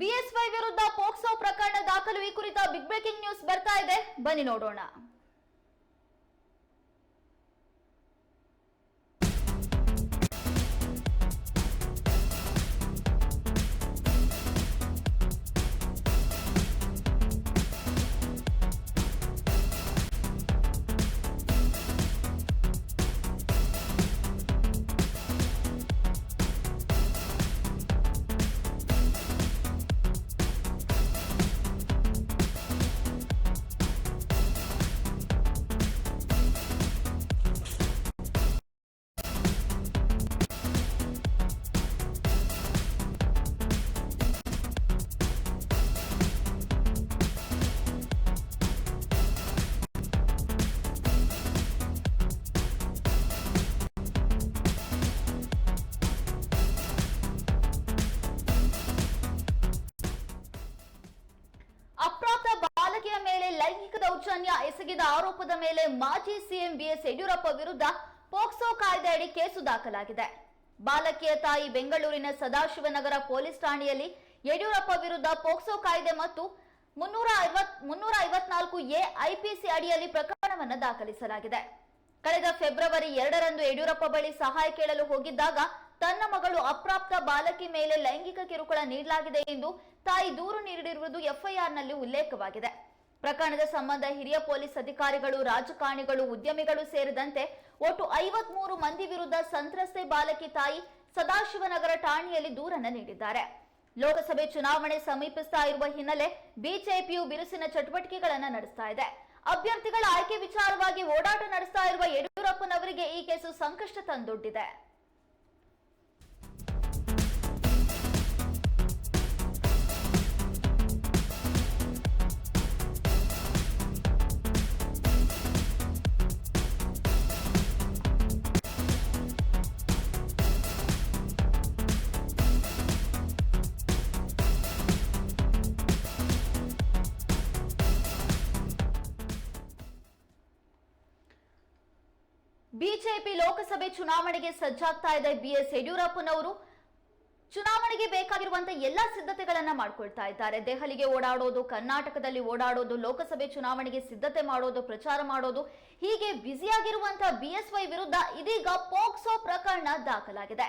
BSY ವಿರುದ್ಧ POCSO ಪ್ರಕರಣ ದಾಖಲು ಈ ಕುರಿತ ಬಿಗ್ ಬ್ರೇಕಿಂಗ್ ನ್ಯೂಸ್ ಬರ್ತಾ ಇದೆ. ಬನ್ನಿ ನೋಡೋಣ. ದೌರ್ಜನ್ಯ ಎಸಗಿದ ಆರೋಪದ ಮೇಲೆ ಮಾಜಿ ಸಿಎಂ ಬಿಎಸ್ ಯಡಿಯೂರಪ್ಪ ವಿರುದ್ಧ ಪೋಕ್ಸೋ ಕಾಯ್ದೆಯಡಿ ಕೇಸು ದಾಖಲಾಗಿದೆ. ಬಾಲಕಿಯ ತಾಯಿ ಬೆಂಗಳೂರಿನ ಸದಾಶಿವನಗರ ಪೊಲೀಸ್ ಠಾಣೆಯಲ್ಲಿ ಯಡಿಯೂರಪ್ಪ ವಿರುದ್ಧ ಪೋಕ್ಸೋ ಕಾಯ್ದೆ ಮತ್ತು ಮುನ್ನೂರ ಐವತ್, ಮುನ್ನೂರ ಐವತ್ನಾಲ್ಕು ಎ ಐಪಿಸಿ ಅಡಿಯಲ್ಲಿ ಪ್ರಕರಣವನ್ನು ದಾಖಲಿಸಲಾಗಿದೆ. ಕಳೆದ ಫೆಬ್ರವರಿ ಎರಡರಂದು ಯಡಿಯೂರಪ್ಪ ಬಳಿ ಸಹಾಯ ಕೇಳಲು ಹೋಗಿದ್ದಾಗ ತನ್ನ ಮಗಳು ಅಪ್ರಾಪ್ತ ಬಾಲಕಿ ಮೇಲೆ ಲೈಂಗಿಕ ಕಿರುಕುಳ ನೀಡಲಾಗಿದೆ ಎಂದು ತಾಯಿ ದೂರು ನೀಡಿರುವುದು ಎಫ್ಐಆರ್ನಲ್ಲಿ ಉಲ್ಲೇಖವಾಗಿದೆ. ಪ್ರಕರಣದ ಸಂಬಂಧ ಹಿರಿಯ ಪೊಲೀಸ್ ಅಧಿಕಾರಿಗಳು, ರಾಜಕಾರಣಿಗಳು, ಉದ್ಯಮಿಗಳು ಸೇರಿದಂತೆ ಒಟ್ಟು ಐವತ್ಮೂರು ಮಂದಿ ವಿರುದ್ಧ ಸಂತ್ರಸ್ತೆ ಬಾಲಕಿ ತಾಯಿ ಸದಾಶಿವನಗರ ಠಾಣೆಯಲ್ಲಿ ದೂರನ್ನು ನೀಡಿದ್ದಾರೆ. ಲೋಕಸಭೆ ಚುನಾವಣೆ ಸಮೀಪಿಸ್ತಾ ಇರುವ ಹಿನ್ನೆಲೆ ಬಿಜೆಪಿಯು ಬಿರುಸಿನ ಚಟುವಟಿಕೆಗಳನ್ನು ನಡೆಸ್ತಾ ಇದೆ. ಅಭ್ಯರ್ಥಿಗಳ ಆಯ್ಕೆ ವಿಚಾರವಾಗಿ ಓಡಾಟ ನಡೆಸ್ತಾ ಇರುವ ಯಡಿಯೂರಪ್ಪನವರಿಗೆ ಈ ಕೇಸು ಸಂಕಷ್ಟ ತಂದೊಡ್ಡಿದೆ. ಬಿಜೆಪಿ ಲೋಕಸಭೆ ಚುನಾವಣೆಗೆ ಸಜ್ಜಾಗ್ತಾ ಇದೆ ಬಿಎಸ್ ಯಡಿಯೂರಪ್ಪನವರು. ಚುನಾವಣೆಗೆ ಬೇಕಾಗಿರುವಂತಹ ಎಲ್ಲ ಸಿದ್ಧತೆಗಳನ್ನ ಮಾಡ್ಕೊಳ್ತಾ ಇದ್ದಾರೆ. ದೆಹಲಿಗೆ ಓಡಾಡೋದು, ಕರ್ನಾಟಕದಲ್ಲಿ ಓಡಾಡೋದು, ಲೋಕಸಭೆ ಚುನಾವಣೆಗೆ ಸಿದ್ಧತೆ ಮಾಡೋದು, ಪ್ರಚಾರ ಮಾಡೋದು, ಹೀಗೆ ಬ್ಯುಸಿಯಾಗಿರುವಂತಹ ಬಿಎಸ್ವೈ ವಿರುದ್ಧ ಇದೀಗ ಪೋಕ್ಸೋ ಪ್ರಕರಣ ದಾಖಲಾಗಿದೆ.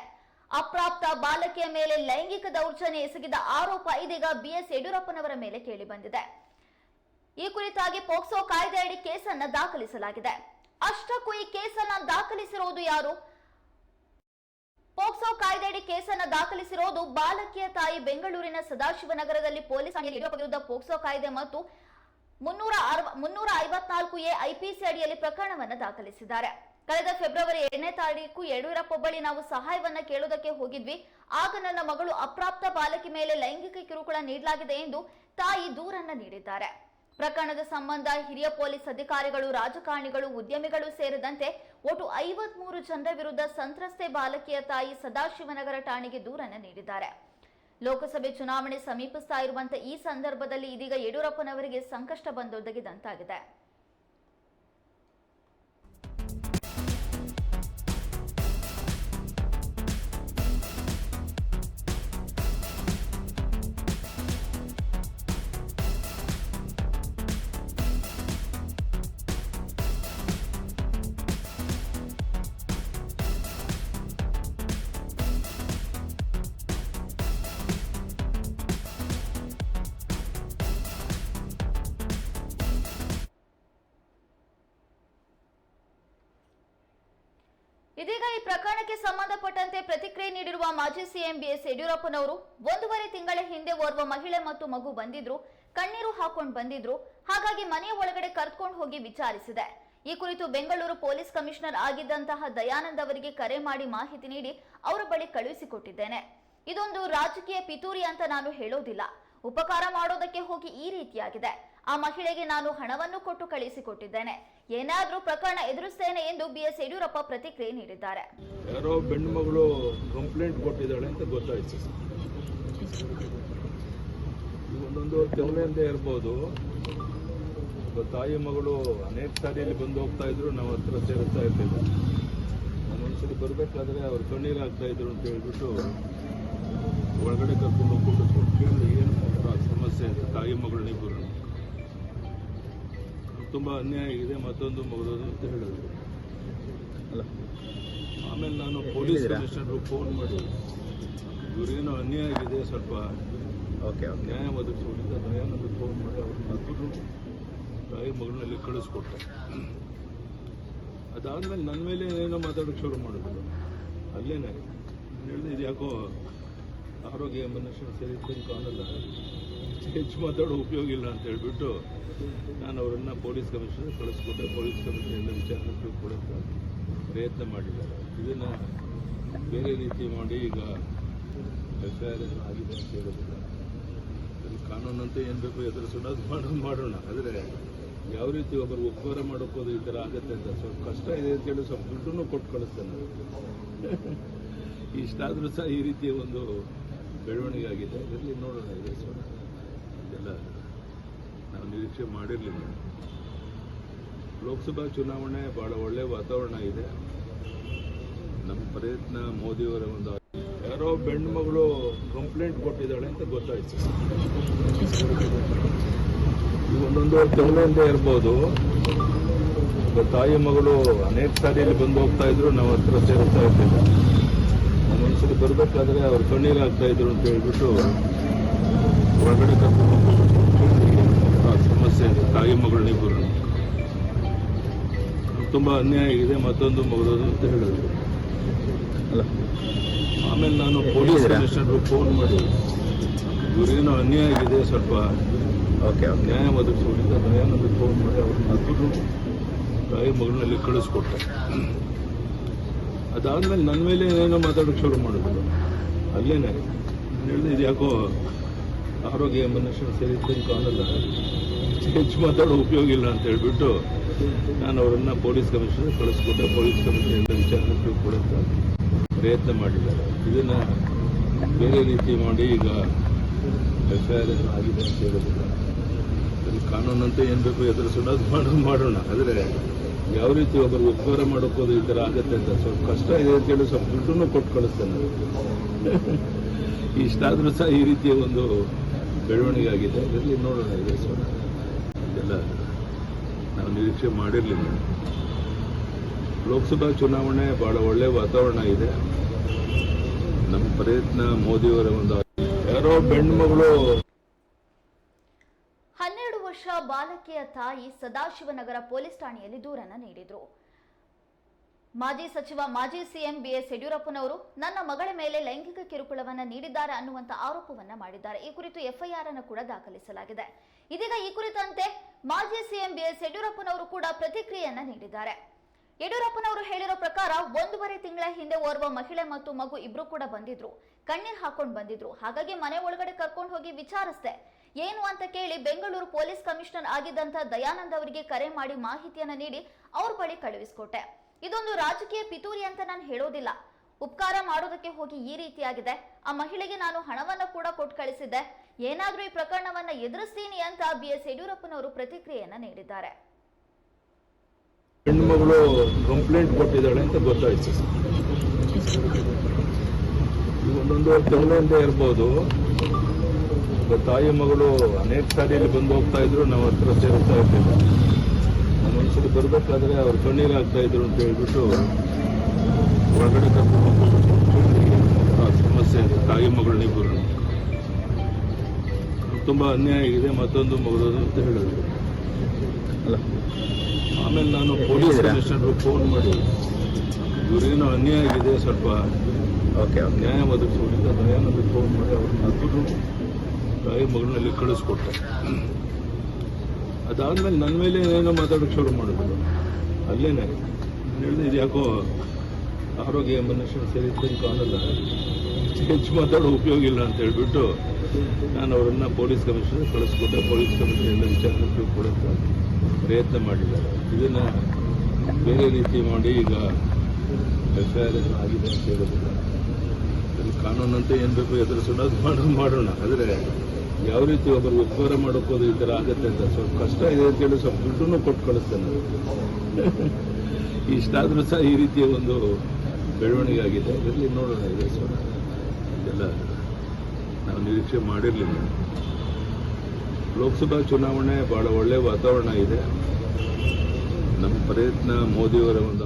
ಅಪ್ರಾಪ್ತ ಬಾಲಕಿಯ ಮೇಲೆ ಲೈಂಗಿಕ ದೌರ್ಜನ್ಯ ಎಸಗಿದ ಆರೋಪ ಇದೀಗ ಬಿಎಸ್ ಯಡಿಯೂರಪ್ಪನವರ ಮೇಲೆ ಕೇಳಿ ಬಂದಿದೆ. ಈ ಕುರಿತಾಗಿ ಪೋಕ್ಸೋ ಕಾಯ್ದೆಯಡಿ ಕೇಸನ್ನ ದಾಖಲಿಸಲಾಗಿದೆ. ಅಷ್ಟಕ್ಕೂ ಈ ಕೇಸನ್ನ ದಾಖಲಿಸಿರುವುದು ಯಾರು? ಪೋಕ್ಸೋ ಕಾಯ್ದೆಯಡಿ ಕೇಸನ್ನ ದಾಖಲಿಸಿರೋದು ಬಾಲಕಿಯ ತಾಯಿ ಬೆಂಗಳೂರಿನ ಸದಾಶಿವನಗರದಲ್ಲಿ ಪೊಲೀಸ್ ವಿರುದ್ಧ ಪೋಕ್ಸೋ ಕಾಯ್ದೆ ಮತ್ತು ಮುನ್ನೂರ ಮುನ್ನೂರ ಐವತ್ನಾಲ್ಕು ಎ ಐಪಿಸಿ ಅಡಿಯಲ್ಲಿ ಪ್ರಕರಣವನ್ನ ದಾಖಲಿಸಿದ್ದಾರೆ. ಕಳೆದ ಫೆಬ್ರವರಿ ಎರಡನೇ ತಾರೀಕು ಯಡಿಯೂರಪ್ಪ ಬಳಿ ನಾವು ಸಹಾಯವನ್ನ ಕೇಳೋದಕ್ಕೆ ಹೋಗಿದ್ವಿ. ಆಗ ನನ್ನ ಮಗಳು ಅಪ್ರಾಪ್ತ ಬಾಲಕಿ ಮೇಲೆ ಲೈಂಗಿಕ ಕಿರುಕುಳ ನೀಡಲಾಗಿದೆ ಎಂದು ತಾಯಿ ದೂರನ್ನ ನೀಡಿದ್ದಾರೆ. ಪ್ರಕರಣದ ಸಂಬಂಧ ಹಿರಿಯ ಪೊಲೀಸ್ ಅಧಿಕಾರಿಗಳು, ರಾಜಕಾರಣಿಗಳು, ಉದ್ಯಮಿಗಳು ಸೇರಿದಂತೆ ಒಟ್ಟು ಐವತ್ಮೂರು ಜನರ ವಿರುದ್ಧ ಸಂತ್ರಸ್ತೆ ಬಾಲಕಿಯ ತಾಯಿ ಸದಾಶಿವನಗರ ಠಾಣೆಗೆ ದೂರನ್ನು ನೀಡಿದ್ದಾರೆ. ಲೋಕಸಭೆ ಚುನಾವಣೆ ಸಮೀಪಿಸ್ತಾ ಇರುವಂತಹ ಈ ಸಂದರ್ಭದಲ್ಲಿ ಇದೀಗ ಯಡಿಯೂರಪ್ಪನವರಿಗೆ ಸಂಕಷ್ಟ ಬಂದೊದಗಿದಂತಾಗಿದೆ. ಇದೀಗ ಈ ಪ್ರಕರಣಕ್ಕೆ ಸಂಬಂಧಪಟ್ಟಂತೆ ಪ್ರತಿಕ್ರಿಯೆ ನೀಡಿರುವ ಮಾಜಿ ಸಿಎಂ ಬಿಎಸ್ ಯಡಿಯೂರಪ್ಪನವರು, ಒಂದೂವರೆ ತಿಂಗಳ ಹಿಂದೆ ಓರ್ವ ಮಹಿಳೆ ಮತ್ತು ಮಗು ಬಂದಿದ್ರು, ಕಣ್ಣೀರು ಹಾಕೊಂಡು ಬಂದಿದ್ರು, ಹಾಗಾಗಿ ಮನೆಯ ಒಳಗಡೆ ಕರ್ಕೊಂಡು ಹೋಗಿ ವಿಚಾರಿಸಿದೆ. ಈ ಕುರಿತು ಬೆಂಗಳೂರು ಪೊಲೀಸ್ ಕಮಿಷನರ್ ಆಗಿದ್ದಂತಹ ದಯಾನಂದ್ ಅವರಿಗೆ ಕರೆ ಮಾಡಿ ಮಾಹಿತಿ ನೀಡಿ ಅವರ ಬಳಿ ಕಳುಹಿಸಿಕೊಟ್ಟಿದ್ದೇನೆ. ಇದೊಂದು ರಾಜಕೀಯ ಪಿತೂರಿ ಅಂತ ನಾನು ಹೇಳೋದಿಲ್ಲ. ಉಪಕಾರ ಮಾಡೋದಕ್ಕೆ ಹೋಗಿ ಈ ರೀತಿಯಾಗಿದೆ. ಆ ಮಹಿಳೆಗೆ ನಾನು ಹಣವನ್ನು ಕೊಟ್ಟು ಕಳುಹಿಸಿಕೊಟ್ಟಿದ್ದೇನೆ ಏನಾದ್ರೂ ಪ್ರಕರಣ ಎದುರಿಸ್ತೇನೆ ಎಂದು ಬಿಎಸ್ ಯಡಿಯೂರಪ್ಪ ಪ್ರತಿಕ್ರಿಯೆ ನೀಡಿದ್ದಾರೆ. ಯಾರೋ ಹೆಣ್ಣು ಮಗಳು ಕಂಪ್ಲೇಂಟ್ ಕೊಟ್ಟಿದ್ದಾಳೆ ಅಂತ ಗೊತ್ತಾಯ್ತು. ಒಂದೊಂದು ಅಂತ ಇರ್ಬೋದು. ತಾಯಿ ಮಗಳು ಅನೇಕ ಸಾರಿಯಲ್ಲಿ ಬಂದು ಹೋಗ್ತಾ ಇದ್ರು, ನಾವು ಹತ್ರ ಸೇರಿಸ್ತಾ ಇರ್ಲಿಲ್ಲ. ನಾನು ಒಂದ್ಸರಿ ಬರಬೇಕಾದ್ರೆ ಅವ್ರು ಕಣ್ಣೀರು ಆಗ್ತಾ ಇದ್ರು ಅಂತ ಹೇಳ್ಬಿಟ್ಟು ಒಳಗಡೆ ಕರ್ಕೊಂಡು ಹೋಗ್ಬಿಟ್ಟು ಕೇಳಿ ಏನು ತಾಯಿ ಮಗಳನ್ನಿಬ್ಬರು ತುಂಬ ಅನ್ಯಾಯ ಆಗಿದೆ ಮತ್ತೊಂದು ಮಗದೋದು ಅಂತ ಹೇಳಿದ್ರು ಅಲ್ಲ ಆಮೇಲೆ ನಾನು ಪೊಲೀಸ್ ಕಮಿಷನರು ಕಮಿಷನರ್ಗೆ ಫೋನ್ ಮಾಡಿ ಇವರೇನೋ ಅನ್ಯಾಯ ಆಗಿದೆ ಸ್ವಲ್ಪ ಓಕೆ ನ್ಯಾಯ ಒದಗಿಸೋದ್ರಿಂದ ದಯಾನಂದ ಫೋನ್ ಮಾಡಿ ಅವ್ರನ್ನ ಮಗನು ತಾಯಿ ಮಗಳನ್ನಲ್ಲಿ ಕಳಿಸ್ಕೊಟ್ಟೆ ಅದಾದ್ಮೇಲೆ ನನ್ನ ಮೇಲೆ ಏನೋ ಮಾತಾಡೋಕೆ ಶುರು ಮಾಡಿದ್ರು. ಅಲ್ಲೇನೆ ಹೇಳಿದೆ ಇದು ಯಾಕೋ ಆರೋಗ್ಯ ಮನುಷ್ಯನ ಸರಿ ಕಾಣಲ್ಲ. ಹೆಚ್ಚು ಮಾತಾಡೋ ಉಪಯೋಗ ಇಲ್ಲ ಅಂತ ಹೇಳ್ಬಿಟ್ಟು ನಾನು ಅವರನ್ನು ಪೊಲೀಸ್ ಕಮಿಷನರ್ ಕಳಿಸ್ಕೊಟ್ಟೆ. ಪೊಲೀಸ್ ಕಮಿಷನರ್ ವಿಚಾರಣೆ ಕೊಡೋಕ್ಕೆ ಪ್ರಯತ್ನ ಮಾಡಿದ್ದಾರೆ. ಇದನ್ನು ಬೇರೆ ರೀತಿ ಮಾಡಿ ಈಗ ಎಫ್ ಆರ್ ಆಗಿದೆ ಅಂತ ಹೇಳೋದಿಲ್ಲ. ಕಾನೂನಂತೆ ಏನು ಬೇಕು ಎದುರಿಸೋಣ ಅದು ಮಾಡೋದು ಮಾಡೋಣ. ಆದರೆ ಯಾವ ರೀತಿ ಒಬ್ಬರು ಉಪಕಾರ ಮಾಡೋಕ್ಕೋದು ಈ ಥರ ಆಗುತ್ತೆ ಅಂತ ಸ್ವಲ್ಪ ಕಷ್ಟ ಇದೆ ಅಂತೇಳಿ ಸ್ವಲ್ಪ ದುಡ್ಡನ್ನು ಕೊಟ್ಟು ಕಳಿಸ್ತೇನೆ ಇಷ್ಟಾದರೂ ಸಹ ಈ ರೀತಿಯ ಒಂದು ಬೆಳವಣಿಗೆ ಆಗಿದೆ. ಇದರಲ್ಲಿ ನೋಡೋಣ ಎದುರಿಸೋಣ ಮಾಡಿರಲಿಲ್ಲ. ಲೋಕಸಭಾ ಚುನಾವಣೆ ಭಾಳ ಒಳ್ಳೆಯ ವಾತಾವರಣ ಇದೆ. ನಮ್ಮ ಪ್ರಯತ್ನ ಮೋದಿಯವರ ಒಂದು ಯಾರೋ ಮಗಳು ಕಂಪ್ಲೇಂಟ್ ಕೊಟ್ಟಿದ್ದಾಳೆ ಅಂತ ಗೊತ್ತಾಯ್ತು. ಒಂದೊಂದು ತಿಂಗಳಿಂದ ಇರ್ಬೋದು. ತಾಯಿ ಮಗಳು ಅನೇಕ ಸಾರಿ ಇಲ್ಲಿ ಬಂದು ಹೋಗ್ತಾ ಇದ್ರು, ನಾವು ಹತ್ರ ಸೇರ್ತಾ ಇರ್ಲಿಲ್ಲ. ಒಂದ್ಸಲಿ ಬರ್ಬೇಕಾದ್ರೆ ಅವ್ರು ಕಣ್ಣೀರಾಗ್ತಾ ಇದ್ರು ಅಂತ ಹೇಳ್ಬಿಟ್ಟು ಹೊರಗಡೆ ಕರ್ಕೊಂಡು ಸಮಸ್ಯೆ ಇದೆ. ತಾಯಿ ಮಗಳನ್ನಿಬ್ಬರು ತುಂಬ ಅನ್ಯಾಯ ಆಗಿದೆ ಮತ್ತೊಂದು ಮಗದೋದು ಅಂತ ಹೇಳಿದ್ರು ಅಲ್ಲ. ಆಮೇಲೆ ನಾನು ಪೊಲೀಸ್? ಕಮಿಷನರ್ಗೆ ಫೋನ್ ಮಾಡಿ. ಇವರೇನೋ ಅನ್ಯಾಯ ಆಗಿದೆ ಸ್ವಲ್ಪ ಓಕೆ ನ್ಯಾಯ ಒದಗಿಸುವಂತ ದಯಾನಂದ ಫೋನ್ ಮಾಡಿ ಅವ್ರನ್ನ ಇಬ್ಬರು ತಾಯಿ ಮಗಳಲ್ಲಿ ಕಳಿಸ್ಕೊಟ್ಟೆ ಅದಾದ್ಮೇಲೆ ನನ್ನ ಮೇಲೆ ಏನೋ ಮಾತಾಡೋಕೆ ಶುರು ಮಾಡಿದ್ರು. ಅಲ್ಲೇನೆ. ಹೇಳಿದೆ ಇದು ಯಾಕೋ ಆರೋಗ್ಯ ಮನುಷ್ಯನ ಸರಿ ಇದ್ದಂಗೆ ಕಾಣಲ್ಲ. ಹೆಚ್ಚು ಮಾತಾಡೋ ಉಪಯೋಗ ಇಲ್ಲ ಅಂತ ಹೇಳ್ಬಿಟ್ಟು ನಾನು ಅವರನ್ನು ಪೊಲೀಸ್ ಕಮಿಷನರ್ ಕಳಿಸ್ಕೊಟ್ಟೆ. ಪೊಲೀಸ್ ಕಮಿಷನರ್ ವಿಚಾರಣೆ ಕೊಡೋಕ್ಕೆ ಪ್ರಯತ್ನ ಮಾಡಿದ್ದಾರೆ. ಇದನ್ನು ಬೇರೆ ರೀತಿ ಮಾಡಿ ಈಗ ಎಫ್ ಐ ಆಗಿದೆ ಅಂತ ಹೇಳೋದಿಲ್ಲ. ಅದು ಕಾನೂನಂತೆ ಏನು ಬೇಕು ಎದುರಿಸೋಣ ಅದು ಮಾಡೋದು ಮಾಡೋಣ. ಆದರೆ ಯಾವ ರೀತಿ ಒಬ್ಬರು ಉಪಕಾರ ಮಾಡೋಕ್ಕೋದು ಈ ಥರ ಆಗುತ್ತೆ ಅಂತ ಸ್ವಲ್ಪ ಕಷ್ಟ ಇದೆ ಅಂತೇಳಿ ಸ್ವಲ್ಪ ದುಡ್ಡನ್ನು ಕೊಟ್ಟು ಕಳಿಸ್ತೇನೆ ಇಷ್ಟಾದರೂ ಸಹ ಈ ರೀತಿಯ ಒಂದು ಬೆಳವಣಿಗೆ ಆಗಿದೆ. ಅದರಲ್ಲಿ ನೋಡೋಣ ಎದುರಿಸೋಣ ನಾವು ನಿರೀಕ್ಷೆ ಮಾಡಿರಲಿಲ್ಲ. ಲೋಕಸಭಾ ಚುನಾವಣೆ ಬಹಳ ಒಳ್ಳೆಯ ವಾತಾವರಣ ಇದೆ. ನಮ್ಮ ಪ್ರಯತ್ನ ಮೋದಿಯವರ ಒಂದು ಯಾರೋ ಬೆಣ್ಣು ಮಗಳು ಹನ್ನೆರಡು ವರ್ಷ ಬಾಲಕಿಯ ತಾಯಿ ಸದಾಶಿವನಗರ ಪೊಲೀಸ್ ಠಾಣೆಯಲ್ಲಿ ದೂರನ್ನ ನೀಡಿದ್ರು. ಮಾಜಿ ಸಚಿವ, ಮಾಜಿ ಸಿಎಂ ಬಿಎಸ್ ಯಡಿಯೂರಪ್ಪನವರು ನನ್ನ ಮಗಳ ಮೇಲೆ ಲೈಂಗಿಕ ಕಿರುಕುಳವನ್ನ ನೀಡಿದ್ದಾರೆ ಅನ್ನುವಂತ ಆರೋಪವನ್ನ ಮಾಡಿದ್ದಾರೆ. ಈ ಕುರಿತು ಎಫ್ಐಆರ್ ಅನ್ನು ಕೂಡ ದಾಖಲಿಸಲಾಗಿದೆ. ಇದೀಗ ಈ ಕುರಿತಂತೆ ಮಾಜಿ ಸಿಎಂ ಬಿಎಸ್ ಯಡಿಯೂರಪ್ಪನವರು ಕೂಡ ಪ್ರತಿಕ್ರಿಯೆಯನ್ನ ನೀಡಿದ್ದಾರೆ. ಯಡಿಯೂರಪ್ಪನವರು ಹೇಳಿರೋ ಪ್ರಕಾರ ಒಂದೂವರೆ ತಿಂಗಳ ಹಿಂದೆ ಓರ್ವ ಮಹಿಳೆ ಮತ್ತು ಮಗು ಇಬ್ರು ಕೂಡ ಬಂದಿದ್ರು. ಕಣ್ಣೀರ್ ಹಾಕೊಂಡು ಬಂದಿದ್ರು. ಹಾಗಾಗಿ ಮನೆ ಒಳಗಡೆ ಕರ್ಕೊಂಡು ಹೋಗಿ ವಿಚಾರಿಸ್ದೆ. ಏನು ಅಂತ ಕೇಳಿ ಬೆಂಗಳೂರು ಪೊಲೀಸ್ ಕಮಿಷನರ್ ಆಗಿದ್ದಂತ ದಯಾನಂದ್ ಅವರಿಗೆ ಕರೆ ಮಾಡಿ ಮಾಹಿತಿಯನ್ನ ನೀಡಿ ಅವ್ರ ಬಳಿ ಕಳುಹಿಸ್ಕೊಟ್ಟೆ. ಇದೊಂದು ರಾಜಕೀಯ ಪಿತೂರಿ ಅಂತ ನಾನು ಹೇಳೋದಿಲ್ಲ. ಉಪಕಾರ ಮಾಡೋದಕ್ಕೆ ಹೋಗಿ ಈ ರೀತಿಯಾಗಿದೆ. ಆ ಮಹಿಳೆಗೆ ನಾನು ಹಣವನ್ನ ಕೂಡ ಕೊಟ್ಟು ಕಳಿಸಿದ್ದೆ. ಏನಾದ್ರೂ ಈ ಪ್ರಕರಣವನ್ನ ಎದುರಿಸ್ತೀನಿ ಅಂತ ಬಿ ಎಸ್ ಯಡಿಯೂರಪ್ಪನವರು ಪ್ರತಿಕ್ರಿಯೆಯನ್ನ ನೀಡಿದ್ದಾರೆ. ಹೆಣ್ಮಗಳು ಕಂಪ್ಲೇಂಟ್ ಕೊಟ್ಟಿದ್ದಾಳೆ ಅಂತ ಗೊತ್ತಾಯ್ತು. ಒಂದೊಂದು ಅಂತ ಇರ್ಬೋದು. ತಾಯಿ ಮಗಳು ಅನೇಕ ಸಾರಿ ಬಂದು ಹೋಗ್ತಾ ಇದ್ರು, ನಾವು ಹತ್ರ ಸೇರ್ತಾ ಇರ್ಲಿಲ್ಲ ನಾನು ಬರಬೇಕಾದ್ರೆ ಬರ್ಬೇಕಾದ್ರೆ ಅವ್ರು ಕಣ್ಣೀರು ಆಗ್ತಾ ಇದ್ರು ಅಂತ ಹೇಳ್ಬಿಟ್ಟು ಹೊರಗಡೆ ಕರ್ಕೊಂಡು ಆ ಸಮಸ್ಯೆ ಇದೆ ತಾಯಿ ಮಗಳನ್ನಿಬ್ಬರು ತುಂಬಾ ಅನ್ಯಾಯ ಇದೆ ಮತ್ತೊಂದು ಮಗದೋದು ಅಂತ ಹೇಳಿದ್ರು ಅಲ್ಲ ಆಮೇಲೆ ನಾನು ಪೊಲೀಸ್ ಕಮಿಷನರ್ ಕಮಿಷನರ್ಗೆ ಫೋನ್ ಮಾಡಿ ಇವರೇನೋ ಅನ್ಯಾಯ ಇದೆ ಸ್ವಲ್ಪ ಓಕೆ ನ್ಯಾಯ ಒದಗಿಸುವಂತ ದಯಾನಂದ ಫೋನ್ ಮಾಡಿ ಅವ್ರನ್ನ ಅದ್ಬಿಟ್ಟು ತಾಯಿ ಮಗಳಲ್ಲಿ ಕಳಿಸ್ಕೊಟ್ಟೆ. ಅದಾದ್ಮೇಲೆ ನನ್ನ ಮೇಲೆ ಏನೋ ಮಾತಾಡೋಕೆ ಶುರು ಮಾಡಿದ್ರು. ಅಲ್ಲೇನೆ. ಹೇಳಿದೆ ಇದು ಯಾಕೋ ಆರೋಗ್ಯ ಮನುಷ್ಯನ ಸರಿ ಕಾಣಲ್ಲ. ಹೆಚ್ಚು ಮಾತಾಡೋ ಉಪಯೋಗ ಇಲ್ಲ ಅಂತ ಹೇಳ್ಬಿಟ್ಟು ನಾನು ಅವರನ್ನು ಪೊಲೀಸ್ ಕಮಿಷನರ್ ಕಳಿಸ್ಕೊಟ್ಟೆ. ಪೊಲೀಸ್ ಕಮಿಷನರಿಂದ ವಿಚಾರಣೆ ಕೊಡೋಕ್ಕೆ ಪ್ರಯತ್ನ ಮಾಡಿದ್ದಾರೆ. ಇದನ್ನು ಬೇರೆ ರೀತಿ ಮಾಡಿ ಈಗ ಎಫ್ ಐ ಆಗಿದೆ ಅಂತ ಹೇಳೋದಿಲ್ಲ. ಕಾನೂನಂತೆ ಏನು ಬೇಕು ಎದುರಿಸೋಣ ಅದು ಮಾಡೋದು ಮಾಡೋಣ. ಆದರೆ ಯಾವ ರೀತಿ ಒಬ್ಬರು ಉಪಕಾರ ಮಾಡೋಕ್ಕೋದು ಈ ಥರ ಆಗುತ್ತೆ ಅಂತ ಸ್ವಲ್ಪ ಕಷ್ಟ ಇದೆ ಅಂತೇಳಿ ಸ್ವಲ್ಪ ದುಡ್ಡನ್ನು ಕೊಟ್ಟು ಕಳಿಸ್ತೇನೆ. ಇಷ್ಟಾದರೂ ಸಹ ಈ ರೀತಿಯ ಒಂದು ಬೆಳವಣಿಗೆ ಆಗಿದೆ. ಅದರಲ್ಲಿ ನೋಡೋಣ ಎದುರಿಸೋಣ ಇದೆಲ್ಲ ನಾವು ನಿರೀಕ್ಷೆ ಮಾಡಿರಲಿಲ್ಲ. ಲೋಕಸಭಾ ಚುನಾವಣೆ ಬಹಳ ಒಳ್ಳೆ ವಾತಾವರಣ ಇದೆ. ನಮ್ಮ ಪ್ರಯತ್ನ ಮೋದಿಯವರ ಒಂದು